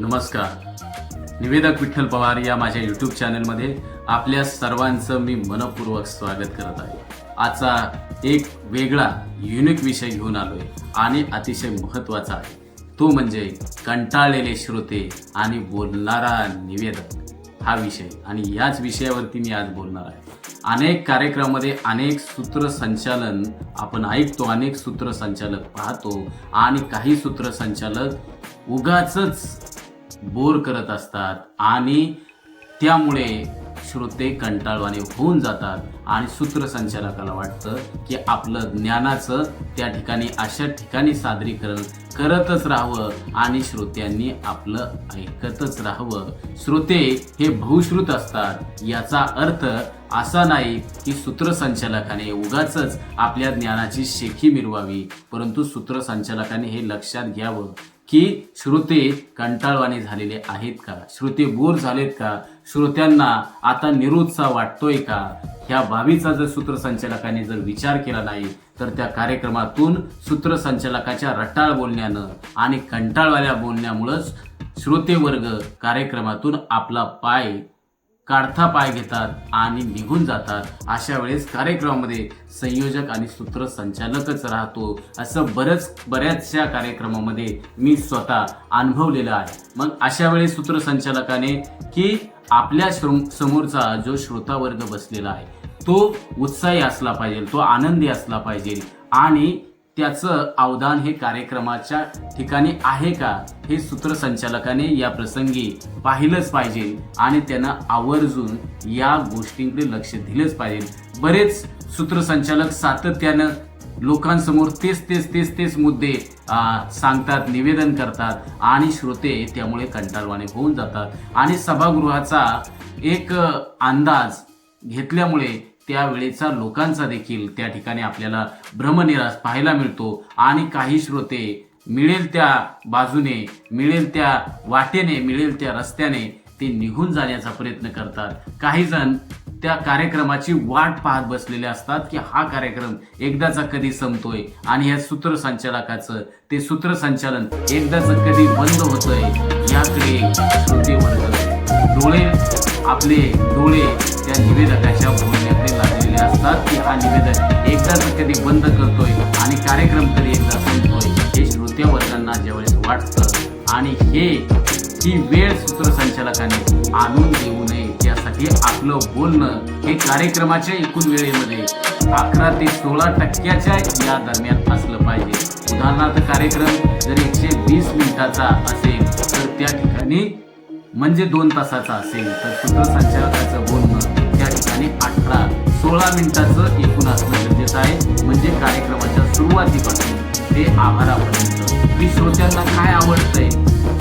नमस्कार. निवेदक विठ्ठल पवार या माझ्या यूट्यूब चॅनलमध्ये आपल्या सर्वांचं मी मनपूर्वक स्वागत करत आहे. आजचा एक वेगळा युनिक विषय घेऊन आलोय आणि अतिशय महत्त्वाचा आहे. तो म्हणजे कंटाळलेले श्रोते आणि बोलणारा निवेदक. हा विषय आणि याच विषयावरती मी आज बोलणार आहे. अनेक कार्यक्रमामध्ये अनेक सूत्रसंचालन आपण ऐकतो अनेक सूत्रसंचालक पाहतो आणि काही सूत्रसंचालक उगाचच बोर करत असतात आणि त्यामुळे श्रोते कंटाळवाणे होऊन जातात आणि सूत्रसंचालकाला वाटतं की आपलं ज्ञानाचं त्या ठिकाणी अशा ठिकाणी सादरीकरण करतच राहावं आणि श्रोत्यांनी आपलं ऐकतच राहावं. श्रोते हे बहुश्रुत असतात. याचा अर्थ असा नाही की सूत्रसंचालकाने उगाचच आपल्या ज्ञानाची शेखी मिरवावी परंतु सूत्रसंचालकाने हे लक्षात घ्यावं. की श्रोते कंटाळवाणी झालेले आहेत का? श्रोते बोर झालेत का? श्रोत्यांना आता निरुत्साह वाटतोय का? ह्या बाबीचा जर सूत्रसंचालकाने जर विचार केला नाही तर त्या कार्यक्रमातून सूत्रसंचालकाच्या रटाळ बोलण्यानं आणि कंटाळवाल्या बोलण्यामुळंच श्रोतेवर्ग कार्यक्रमातून आपला पाय काढता पाय घेतात आणि निघून जातात. अशा वेळेस कार्यक्रमामध्ये संयोजक आणि सूत्रसंचालकच राहतो. असं बरंच बऱ्याचशा कार्यक्रमामध्ये मी स्वतः अनुभवलेलं आहे. मग अशा वेळेस सूत्रसंचालकाने की आपल्या श्रम समोरचा जो श्रोता वर्ग बसलेला आहे तो उत्साही असला पाहिजे तो आनंदी असला पाहिजे आणि त्याचं अवदान हे कार्यक्रमाच्या ठिकाणी आहे का हे सूत्रसंचालकाने या प्रसंगी पाहिलंच पाहिजे आणि त्यांना आवर्जून या गोष्टींकडे लक्ष दिलंच पाहिजे. बरेच सूत्रसंचालक सातत्यानं लोकांसमोर तेच तेच तेच तेच मुद्दे सांगतात निवेदन करतात आणि श्रोते त्यामुळे कंटाळवाणे होऊन जातात. आणि सभागृहाचा एक अंदाज घेतल्यामुळे त्यावेळेचा लोकांचा देखील त्या ठिकाणी आपल्याला भ्रमनिरास पाहायला मिळतो. आणि काही श्रोते मिळेल त्या बाजूने मिळेल त्या वाटेने मिळेल त्या रस्त्याने ते निघून जाण्याचा प्रयत्न करतात. काही जण त्या कार्यक्रमाची वाट पाहत बसलेले असतात की हा कार्यक्रम एकदाचा कधी संपतोय? आणि ह्या सूत्रसंचालकाचं ते सूत्रसंचालन एकदाचं कधी बंद होतंय? याकडे श्रोते वर्ग डोळे आपले डोळे त्या निवेदकाच्या बोलण्या केलेले असतात की हा निवेदन एकदा तर कधी बंद करतोय आणि कार्यक्रम कधी एकदा संपतोय हे श्रोत्यावर्गांना ज्यावेळेस वाटतं. आणि हे ही वेळ सूत्रसंचालकाने आणून देऊ नये. यासाठी आपलं बोलणं हे कार्यक्रमाच्या एकूण वेळेमध्ये अकरा ते सोळा टक्क्याच्या या दरम्यान असलं पाहिजे. उदाहरणार्थ कार्यक्रम जर एकशे वीस मिनिटाचा असेल तर त्या ठिकाणी म्हणजे दोन तासाचा असेल तर सूत्रसंचालकाचं बोलणं त्या ठिकाणी अठरा सोळा मिनिटाचं एकूण असणं गरजेचं आहे. म्हणजे कार्यक्रमाच्या सुरुवातीपासून ते आभारापर्यंत. की श्रोत्यांना काय आवडतंय?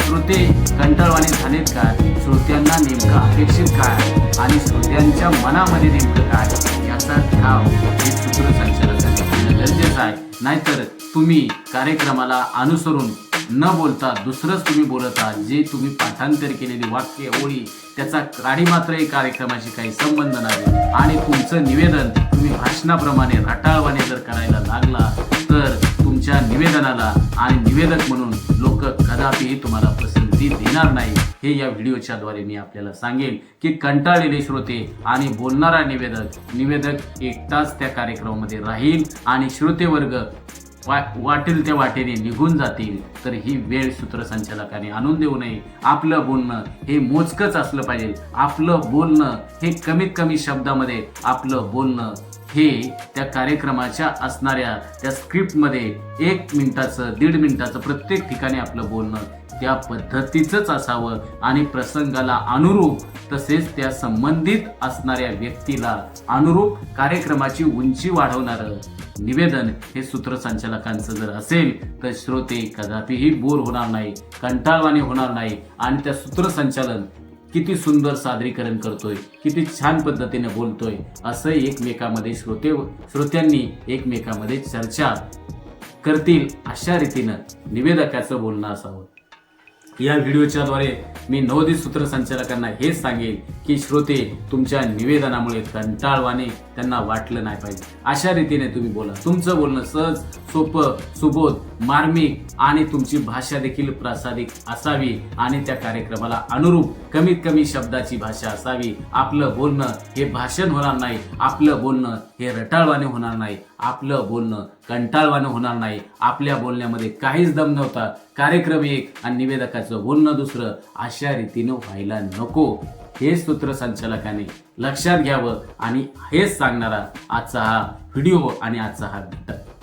श्रोते कंटाळवाणी झालेत का? श्रोत्यांना नेमकं अपेक्षित काय? आणि श्रोत्यांच्या मनामध्ये नेमकं काय? याचा ठाव हे सूत्रसंचालकांनी घेणं गरजेचं आहे. नाहीतर तुम्ही कार्यक्रमाला अनुसरून न बोलता दुसरंच तुम्ही बोलत आहात जे तुम्ही पाठांतर केलेली वाक्य ओळी त्याचा काढी मात्र या कार्यक्रमाशी काही संबंध नाही. आणि तुमचं निवेदन तुम्ही भाषणाप्रमाणे रटाळवाने जर करायला लागला तर तुमच्या निवेदनाला आणि निवेदक म्हणून लोक कदापिही तुम्हाला पसंती देणार नाही. हे या व्हिडिओच्या द्वारे मी आपल्याला सांगेन की कंटाळलेले श्रोते आणि बोलणारा निवेदक निवेदक एकटाच त्या कार्यक्रमामध्ये राहील आणि श्रोते वर्ग वा वाटेल त्या वाटेने निघून जातील. तर ही वेळ सूत्रसंचालकाने आणून देऊ नये. आपलं बोलणं हे मोजकंच असलं पाहिजे. आपलं बोलणं हे कमीत कमी शब्दामध्ये आपलं बोलणं हे त्या कार्यक्रमाच्या असणाऱ्या त्या स्क्रिप्टमध्ये एक मिनिटाचं दीड मिनिटाचं प्रत्येक ठिकाणी आपलं बोलणं त्या पद्धतीचंच असावं आणि प्रसंगाला अनुरूप तसेच त्या संबंधित असणाऱ्या व्यक्तीला अनुरूप कार्यक्रमाची उंची वाढवणारं निवेदन हे सूत्रसंचालकांचं जर असेल तर श्रोते कदापिही बोर होणार नाही कंटाळवाणी होणार नाही आणि त्या सूत्रसंचालन किती सुंदर सादरीकरण करतोय किती छान पद्धतीने बोलतोय असं एकमेकामध्ये श्रोते श्रोत्यांनी एकमेकामध्ये चर्चा करतील अशा रीतीनं निवेदकाचं बोलणं असावं. या व्हिडिओच्याद्वारे मी नवोदित सूत्रसंचालकांना हेच सांगेन की श्रोते तुमच्या निवेदनामुळे कंटाळवाने त्यांना वाटलं नाही पाहिजे. अशा रीतीने तुम्ही बोला. तुमचं बोलणं सहज सोपं सुबोध मार्मिक आणि तुमची भाषा देखील प्रासादिक असावी आणि त्या कार्यक्रमाला अनुरूप कमीत कमी शब्दाची भाषा असावी. आपलं बोलणं हे भाषण होणार नाही. आपलं बोलणं हे रटाळवाने होणार नाही. आपलं बोलणं कंटाळवानं होणार नाही. आपल्या बोलण्यामध्ये काहीच दम नव्हता. कार्यक्रम एक आणि निवेदकाचं बोलणं दुसरं अशा रीतीनं व्हायला नको. हे सूत्रसंचालकाने लक्षात घ्यावं आणि हेच सांगणारा आजचा हा व्हिडिओ आणि आजचा हा घटक.